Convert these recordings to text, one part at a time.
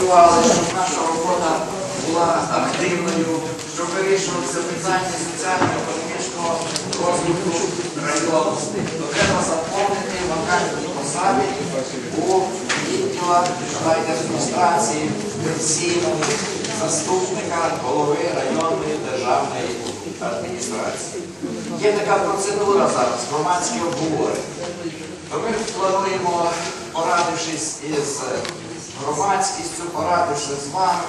працювали, щоб наша робота була активною, щоб вирішувалися питання соціально-економічного розвитку району. Треба заповнити вакантні посади у відділах райдержадміністрації, пенсійному, заступника голови районної державної адміністрації. Є така процедура зараз, громадське обговорення. То ми плануємо, порадившись із громадськістю, порадившись з вами,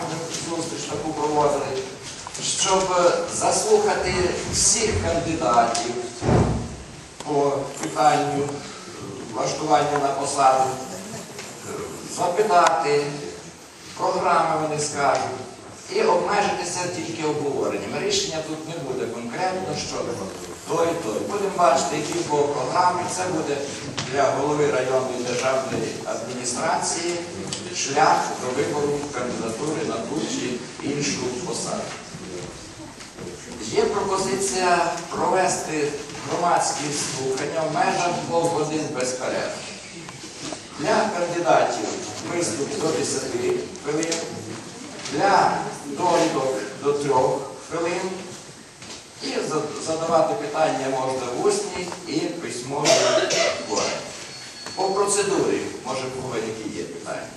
зустріч таку проводили, щоб заслухати всіх кандидатів по питанню влаштування на посаду, запитати, програми вони скажуть, і обмежитися тільки обговоренням. Рішення тут не буде конкретно, що той, той. Будемо бачити, які по програми. Це буде для голови районної державної адміністрації шлях до вибору кандидатури на ту чи іншу посаду. Є пропозиція провести громадські слухання в межах двох годин без перерв. Для кандидатів виступ до 10 хвилин, 3 хвилин. І задавати питання можна в усній і письмовій формі. По процедурі, може, в які є питання.